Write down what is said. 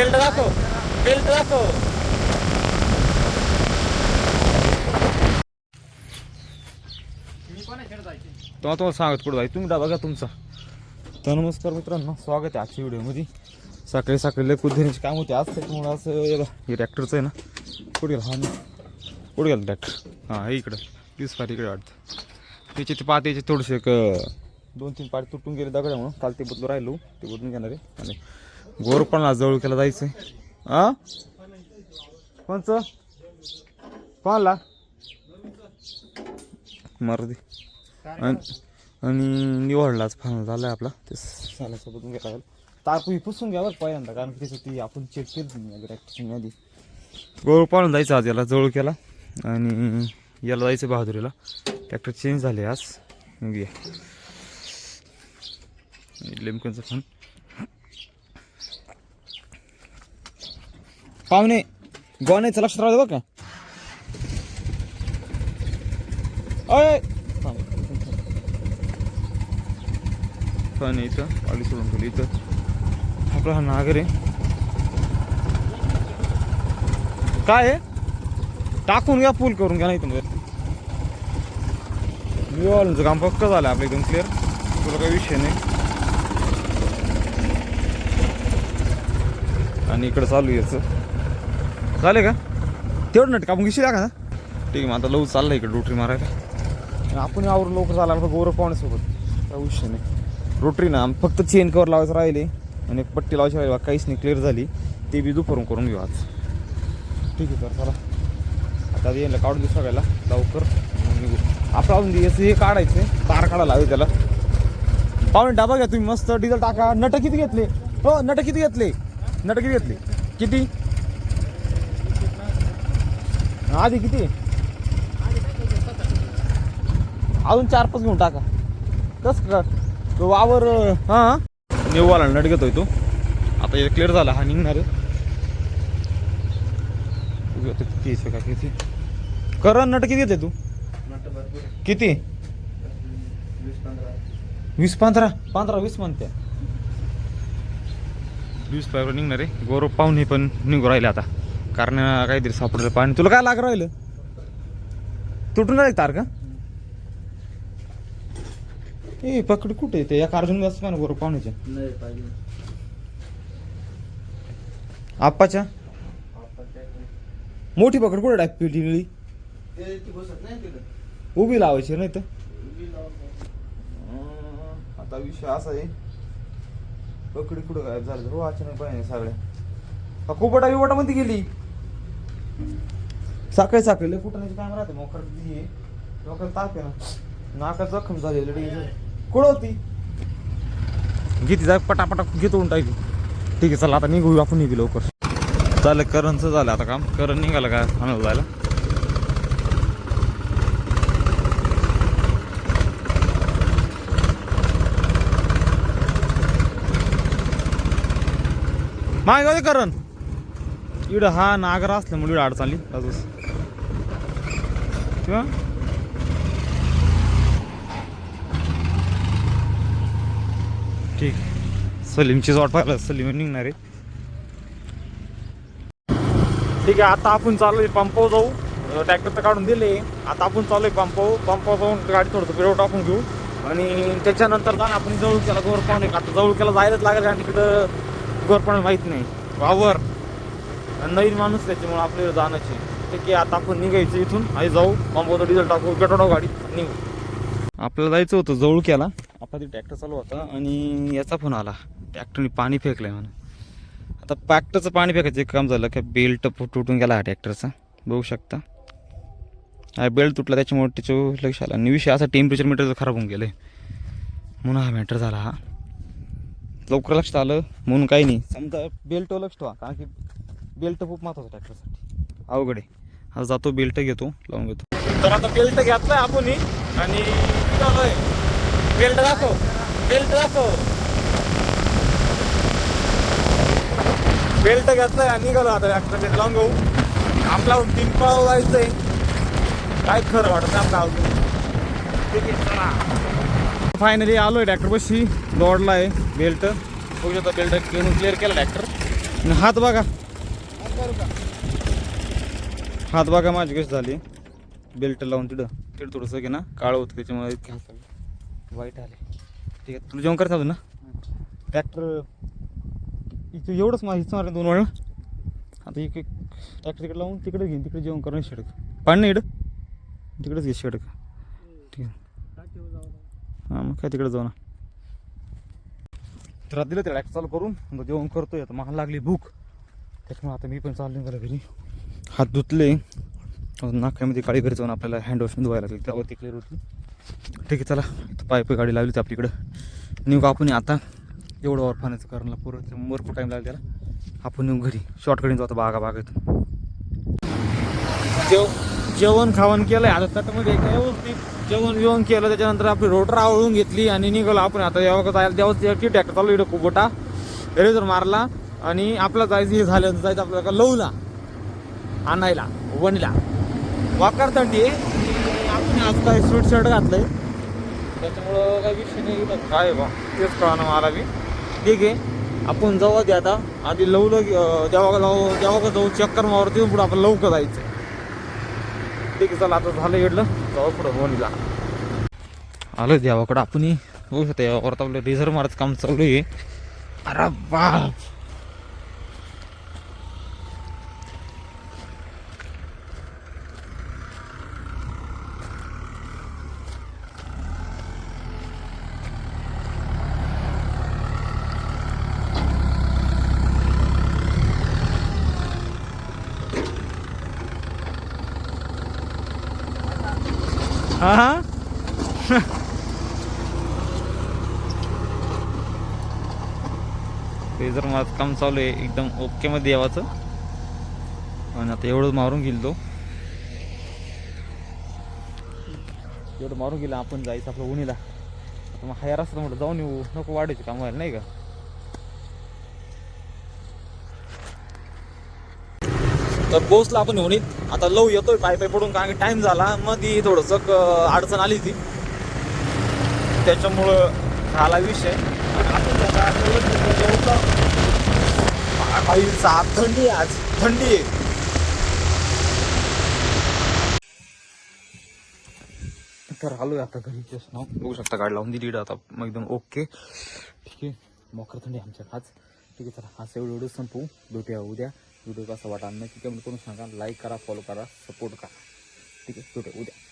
Belt दाखव. Belt दाखव. तेव्हा तुम्हाला सांगत कुठं जायचं तुम्ही डबा घ्या तुमचा. तर नमस्कार मित्रांनो स्वागत आहे आजच्या व्हिडिओमध्ये. सकाळी सकाळी लय कुदण्याचे काम होते. आज त्याच्यामुळे असं याला हे ट्रॅक्टरचं आहे ना कुठे गेला? हा ना. कुठे गेला ट्रॅक्टर हां हे इकडं. तीस पाठ इकडे वाटतं. त्याचे ते पात याचे थोडेसे एक दोन तीन पाठ तुटून गेले दगड म्हणून काल ते बदलू राहिलो. ते बदलून घेणार आहे. आणि गोरपणला जवळ केला जायचं आहे हां कोणचं? कोणाला? मारू दे. आणि निवडलाच फायनल झाला आहे आपला. ते सालासोबत घ्यायला तारपू पुसून घ्या बरं पहिल्यांदा कारण की त्याचं ती आपण चेक केली नाही आधी गोळ पाळून जायचं आज? याला जवळ केला. आणि याला जायचं बहादुरीला. ट्रॅक्टर चेंज झाले आज. घ्या लिमकनचं फोन पाहुणे गोण्याचं लक्षात राहू बरं का. अय पण इथं. पाली सोडून ठेवली इथं. आपला हा नागर आहे. काय आहे टाकून घ्या पूल करून घ्या नाही तुम्ही विवाहांचं काम पक्क झालं आपलं एकदम क्लिअर तुला काही विषय नाही. आणि इकडं चालू याचं. झाले का? तेवढं नट कापून घेशील का ठीक आहे मग आता लव चाललं इकडे रोटरी मारायला. आणि आपण यावर लवकर चालला गौरव पाहुण्यासोबत. काय विषय नाही. रोटरी ना फक्त चेन कवर लावायचं राहिले आणि एक पट्टी लावायची राहिली. काहीच नाही क्लिअर झाली. ते बी दुपारून करून घेऊ आज. ठीक आहे तर चला. आता येईल काढून देऊ सगळ्याला. लवकर निघू. आपलं अजून याचं हे काढायचं तार काढायला हवे त्याला. पाहुणे डबा घ्या तुम्ही. मस्त डिझेल टाका. नट किती घेतले? हो नट किती घेतले? नट किती घेतले? किती? आधी किती? अजून चार पाच घेऊन टाका. कस का तो वावर हां? निव्वाला नट घेतोय तो. आता हे क्लिअर झाला हा निघणार किती का किती? करण नट किती घेते तू? किती? वीस पंधरा. पंधरा वीस म्हणते. वीस पायवर निघणार आहे. गौरव पाहुणे पण निघू राहिले आता. कारण काहीतरी सापडलं पाणी. तुला काय लाग राहिलं? तुटून राहील तार का? ए पकड कुठे ते? या कार्जून असतं का ना गौरव पाहुण्याच्या? नाही पाहिजे आप्पाच्या? मोठी पकड कुठे टाक पिठी निळी? ते ती बसत नाही तिथं उभी लावायची नाही तर? आता विषय असा आहे. पकडी कुठं गायब झालं? हो अचानक पाहिजे सगळ्या हा कुपटा बिपटा मध्ये गेली. साखळी साखळी लय फुटण्याची काम राहते मोकर मोकर ताप आहे ना. नाका जखम झालेली कुठं होती? घेते जा पटापटा घेतो टाकली ठीक आहे चला आता निघू आपण निघू लवकर. चालेल करणचं झालं आता काम. करण निघालं का? आणायला जायला. माय गाव करण. इड हा नागरा असल्यामुळे इड अडचण अजून किंवा? ठीक. सलीमचीच वाट पाहिलं सलीम निघणार आहे. ठीक आहे आता आपण चाललोय पंपावर जाऊ. ट्रॅक्टर तर काढून दिले. आता आपण चाललोय पंपावर. पंपावर जाऊन गाडी थोडंसं पेट्रोल टाकून घेऊ. आणि त्याच्यानंतर जाणं आपण जवळ केला गोर आता जवळ केला जायलाच लागेल कारण तिकडं गोरपण माहीत नाही. वावर. नवीन माणूस त्याच्यामुळे आपल्याला जाण्याची. ठीक आहे आता आपण निघायचं इथून आणि जाऊ पंपावर डिझेल टाकू पेट्रोल गाडी निघू. आपल्याला जायचं होतं जवळ केला. आपला ते ट्रॅक्टर चालू होता आणि याचा फोन आला. ट्रॅक्टरने पाणी फेकलंय म्हणून. आता ट्रॅक्टरचं पाणी फेकायचं काम झालं का बेल्ट तुटून गेला हा ट्रॅक्टरचा बघू शकता. हा बेल्ट तुटला त्याच्यामुळे त्याच्यावर लक्ष आलं. आणि विषय असा टेम्परेचर मीटरचं खराब होऊन गेलं म्हणून हा मॅटर झाला हा. लवकर लक्षात आलं म्हणून काही नाही. समजा बेल्ट लक्ष ठेवा कारण की बेल्ट खूप महत्वाचं ट्रॅक्टरसाठी. अवघड आहे. आज जातो बेल्ट घेतो लावून घेतो. तर आता बेल्ट घेतलाय आपण आणि बेल्ट दाखव बेल्ट दाखव. बेल्ट घेतलाय आणि निघालो आता ट्रॅक्टर लावून घेऊ. आपला तीन पाव जायचंय काय खरं वाटत नाही आपला आहे फायनली आलोय ट्रॅक्टर बशी दौडला आहे बेल्ट. बघू शकता बेल्ट क्लिअर केला ट्रॅक्टर. हात बघा. हात बघा माझी कशी झाली. बेल्ट लावून तिथं. तिथं थोडंसं घे ना काळं होतं त्याच्यामुळे इतके हात. वाईट आले. ठीक आहे तुला जेवण करत ना? ट्रॅक्टर इथं एवढंच माझी हिचं मारलं दोन वेळा. आता एक एक ट्रॅक्टर तिकडे लावून तिकडे घेईन तिकडे जेवण करून शेडक. पाणी नाही इकडं. तिकडेच घे शेडक. ठीक आहे. हां मग काय तिकडे जाऊ ना. तर दिलं ते ट्रॅक्टर चालू करून मग जेवण करतोय. आता मला लागली भूक. त्याच्यामुळे आता मी पण चाललो मला घरी. हात धुतले. नाक्यामध्ये काळी घरी जाऊन आपल्याला हँड वॉश धुवायला लागेल. त्यावर ती क्लिअर होती. ठीक आहे चला. पाय पाय गाडी लावली होती आपल्याकडं निघू आपण आता? एवढं ऑरफानाचं करायला पुरं भरपूर टाईम लागला त्याला. आपण निघू घरी. शॉर्टकडे जातो बागा बागेत जेव जेवण खावण केलं आहे आता त्याच्यामध्ये काय व्यवस्थित जेवण बिवण केलं. त्याच्यानंतर आपली रोटर आवळून घेतली आणि निघालो आपण. आता जेव्हा जायला? तेव्हा ती ट्रॅक्टर चालू इकडं कुबोटा. रेझर मारला. आणि आपला जायचं हे झालं जायचं आपल्याला का लवला आणायला वणीला. वाकार थंडी आहे आपण आज काय स्वीट शर्ट घातलंय त्याच्यामुळं काय विषय नाही काय बा तेच कळणं मला बी. ठीक आहे आपण जाऊ दे आता. आधी लवलं जेव्हा लावू जेव्हा जाऊ चक्कर मारू तिथून पुढे आपण लवकर जायचं ठीक आहे चला आता झालं इडलं. जाऊ पुढं वणीला. आलो देवाकडं. आपण होऊ शकता यावर आपलं रिझर्व मारायचं काम चालू आहे. अरे बाप! हा? हा ते जर माझं काम चालू आहे एकदम ओके मध्ये यावाचं. आणि आता एवढं मारून गेलो तो. एवढं मारून गेलं आपण जायचं आपलं उणीला आता मग हायर असतं म्हटलं जाऊन येऊ. नको वाढायचे काम व्हायला नाही का? तर पोचला आपण होणीत आता लव येतोय पाय पाय पडून कारण टाईम झाला मध्ये थोडंसं क- अडचण आली ती त्याच्यामुळं झाला विषय. आणि साप थंडी आहे आज. थंडी आहे. तर आलोय आता घरी तेच ना. बघू शकता गाडी लावून दिली आता मग एकदम ओके ठीक आहे. मोकर थंडी आमच्या आज. ठीक आहे चला हा एवढं एवढं संपवू. भेटूया उद्या. व्हिडिओ कसा वाटा नक्की कमेंट करून सांगा? लाईक करा फॉलो करा सपोर्ट करा। ठीक आहे भेटूया उद्या